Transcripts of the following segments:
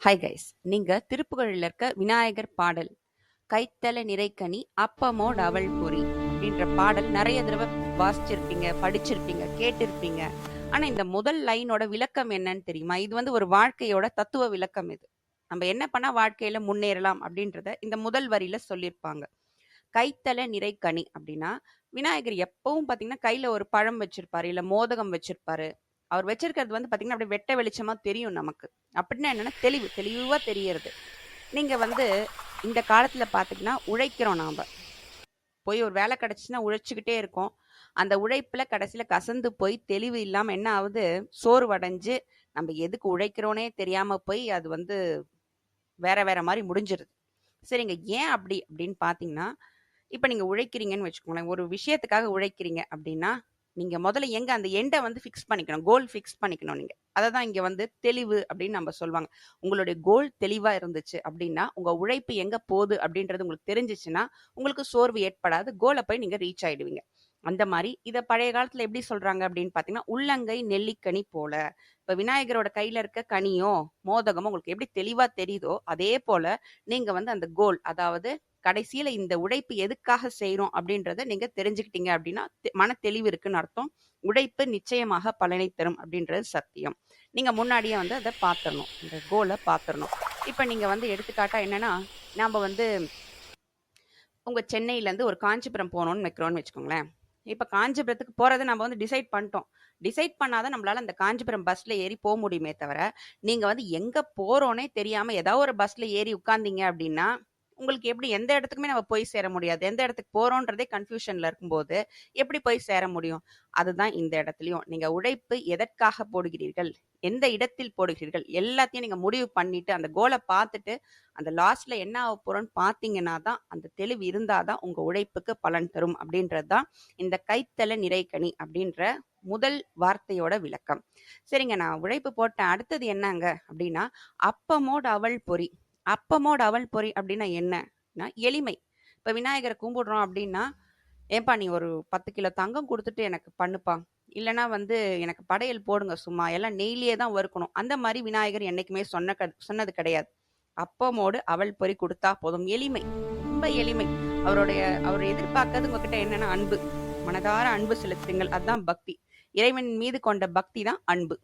Hi guys நீங்க திருப்புகழில் இருக்க விநாயகர் பாடல் கைத்தல நிறைக்கனி அப்பமோ டவல் பொறி அப்படின்ற பாடல் நிறைய தடவை வாசிச்சிருப்பீங்க படிச்சிருப்பீங்க கேட்டிருப்பீங்க. ஆனா இந்த முதல் லைனோட விளக்கம் என்னன்னு தெரியுமா? இது வந்து ஒரு வாழ்க்கையோட தத்துவ விளக்கம் இது. நம்ம என்ன பண்ணா வாழ்க்கையில முன்னேறலாம் அப்படின்றத இந்த முதல் வரியில சொல்லியிருப்பாங்க. கைத்தல நிறைக்கனி அப்படின்னா விநாயகர் எப்பவும் பாத்தீங்கன்னா கையில ஒரு பழம் வச்சிருப்பாரு இல்ல மோதகம் வச்சிருப்பாரு. அவர் வச்சிருக்கிறது வந்து பார்த்தீங்கன்னா அப்படியே வெட்ட வெளிச்சமா தெரியும் நமக்கு. அப்படின்னா என்னன்னா தெளிவு தெளிவா தெரியறது. நீங்க வந்து இந்த காலத்துல பாத்தீங்கன்னா உழைக்கிறோம் நாம. போய் ஒரு வேலை கிடைச்சுன்னா உழைச்சிக்கிட்டே இருக்கோம். அந்த உழைப்புல கடைசியில கசந்து போய் தெளிவு இல்லாம என்ன ஆகுது? சோர்வடைஞ்சு நம்ம எதுக்கு உழைக்கிறோனே தெரியாம போய் அது வந்து வேற வேற மாதிரி முடிஞ்சிருது. சரிங்க ஏன் அப்படி அப்படின்னு பாத்தீங்கன்னா இப்ப நீங்க உழைக்கிறீங்கன்னு வச்சுக்கோங்களேன். ஒரு விஷயத்துக்காக உழைக்கிறீங்க அப்படின்னா நீங்க முதல்ல எங்க அந்த எண்டை வந்து ஃபிக்ஸ் பண்ணிக்கணும் கோல் ஃபிக்ஸ் பண்ணிக்கணும் நீங்க. அதை தான் இங்க வந்து தெளிவு அப்படின்னு நம்ம சொல்லுவாங்க. உங்களுடைய கோல் தெளிவா இருந்துச்சு அப்படின்னா உங்க உழைப்பு எங்க போகுது அப்படின்றது உங்களுக்கு தெரிஞ்சிச்சுன்னா உங்களுக்கு சோர்வு ஏற்படாது. கோலை போய் நீங்க ரீச் ஆயிடுவீங்க. அந்த மாதிரி இதை பழைய காலத்துல எப்படி சொல்றாங்க அப்படின்னு பாத்தீங்கன்னா உள்ளங்கை நெல்லிக்கனி போல. இப்ப விநாயகரோட கையில இருக்க கனியோ மோதகமோ உங்களுக்கு எப்படி தெளிவா தெரியுதோ அதே போல நீங்க வந்து அந்த கோல் அதாவது கடைசியில் இந்த உழைப்பு எதுக்காக செய்கிறோம் அப்படின்றத நீங்கள் தெரிஞ்சுக்கிட்டீங்க அப்படின்னா தெ- மன தெளிவு இருக்குன்னு அர்த்தம். உழைப்பு நிச்சயமாக பலனை தரும் அப்படின்றது சத்தியம். நீங்கள் முன்னாடியே வந்து அதை பார்த்துடணும் இந்த கோலை பார்த்துடணும் இப்போ நீங்கள் வந்து எடுத்துக்காட்டாக என்னன்னா நாம் வந்து உங்கள் சென்னையிலேருந்து ஒரு காஞ்சிபுரம் போகணும்னு வைக்கிறோம்னு வச்சுக்கோங்களேன். இப்போ காஞ்சிபுரத்துக்கு போகிறத நம்ம வந்து டிசைட் பண்ணிட்டோம். டிசைட் பண்ணாதான் நம்மளால அந்த காஞ்சிபுரம் பஸ்ல ஏறி போக முடியுமே தவிர நீங்க வந்து எங்க போகிறோன்னே தெரியாம ஏதாவது ஒரு பஸ்ல ஏறி உட்காந்தீங்க அப்படின்னா உங்களுக்கு எப்படி எந்த இடத்துக்குமே நம்ம போய் சேர முடியாது. எந்த இடத்துக்கு போறோன்றதே கன்ஃபியூஷன்ல இருக்கும்போது எப்படி போய் சேர முடியும்? அதுதான் இந்த இடத்துலயும். நீங்க உழைப்பு எதற்காக போடுகிறீர்கள்? எந்த இடத்தில் போடுகிறீர்கள்? எல்லாத்தையும் நீங்க முடிவு பண்ணிட்டு அந்த கோலை பார்த்துட்டு அந்த லாஸ்ட்ல என்ன ஆக போறோம்னு பார்த்தீங்கன்னா தான் அந்த தெளிவு இருந்தாதான் உங்க உழைப்புக்கு பலன் தரும். அப்படின்றது தான் இந்த கைத்தல நிறைக்கனி அப்படின்ற முதல் வார்த்தையோட விளக்கம். சரிங்க நான் உழைப்பு போட்டேன் அடுத்தது என்னங்க அப்படின்னா அப்பமோட அவள் பொறி. அப்பமோ டவல் பொறி அப்படின்னா என்னன்னா எளிமை. இப்போ விநாயகரை கும்பிடுறோம் அப்படின்னா ஏன்பா நீ ஒரு பத்து கிலோ தங்கம் கொடுத்துட்டு எனக்கு பண்ணுப்பா? இல்லைன்னா வந்து எனக்கு படையல் போடுங்க சும்மா எல்லாம் நெய்லியே தான் வறுக்கணும். அந்த மாதிரி விநாயகர் என்னைக்குமே சொன்ன க- சொன்னது கிடையாது. அப்பமோடு அவள் பொறி கொடுத்தா போதும். எளிமை. ரொம்ப எளிமை. அவருடைய அவர் எதிர்பார்க்கறது உங்ககிட்ட என்னன்னா அன்பு. மனதார அன்பு செலுத்துங்கள். அதுதான் பக்தி. இறைவன் மீது கொண்ட பக்தி தான் அன்பு.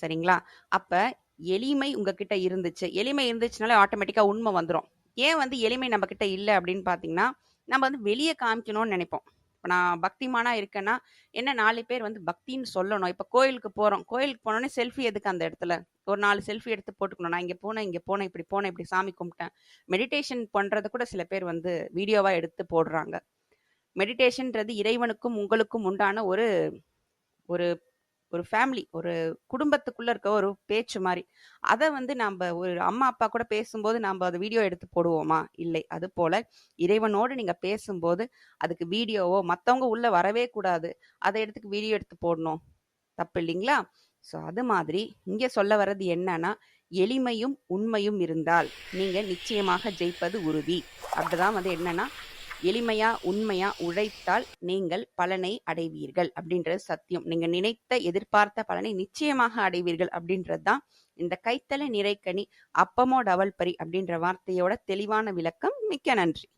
சரிங்களா? அப்ப எளிமை உங்ககிட்ட இருந்துச்சு. எளிமை இருந்துச்சுனாலே ஆட்டோமேட்டிக்காக உண்மை வந்துடும் ஏன் வந்து எளிமை நம்ம கிட்ட இல்லை அப்படின்னு பார்த்தீங்கன்னா நம்ம வந்து வெளியே காமிக்கணும்னு நினைப்போம். இப்போ நான் பக்திமானா இருக்கேன்னா என்ன நாலு பேர் வந்து பக்தின்னு சொல்லணும். இப்போ கோயிலுக்கு போகிறோம் கோயிலுக்கு போனோடனே செல்ஃபி எதுக்கு அந்த இடத்துல? ஒரு நாலு செல்ஃபி எடுத்து போட்டுக்கணும். நான் இங்கே போனேன் இங்கே போனேன் இப்படி போனேன் இப்படி சாமி கும்பிட்டேன். மெடிடேஷன் பண்ணுறது கூட சில பேர் வந்து வீடியோவாக எடுத்து போடுறாங்க. மெடிடேஷன்ன்றது இறைவனுக்கும் உங்களுக்கும் உண்டான ஒரு ஒரு ஒரு ஃபேமிலி ஒரு குடும்பத்துக்குள்ள இருக்க ஒரு பேச்சு மாதிரி அதை வந்து நம்ம ஒரு அம்மா அப்பா கூட பேசும்போது நம்ம அதை வீடியோ எடுத்து போடுவோமா? இல்லை. அது போல இறைவனோடு நீங்க பேசும்போது அதுக்கு வீடியோவோ மற்றவங்க உள்ள வரவே கூடாது. அதை எடுத்துக்கு வீடியோ எடுத்து போடணும். தப்பு இல்லைங்களா? ஸோ அது மாதிரி இங்கே சொல்ல வர்றது என்னன்னா எளிமையும் உண்மையும் இருந்தால் நீங்கள் நிச்சயமாக ஜெயிப்பது உறுதி. அப்படிதான் வந்து என்னன்னா எளிமையா உண்மையா உழைத்தால் நீங்கள் பலனை அடைவீர்கள் அப்படின்றது சத்தியம். நீங்க நினைத்த எதிர்பார்த்த பலனை நிச்சயமாக அடைவீர்கள் அப்படின்றது தான் இந்த கைத்தலை நிறைக்கனி அப்பமோ டவல் பரி அப்படின்ற வார்த்தையோட தெளிவான விளக்கம். மிக்க நன்றி.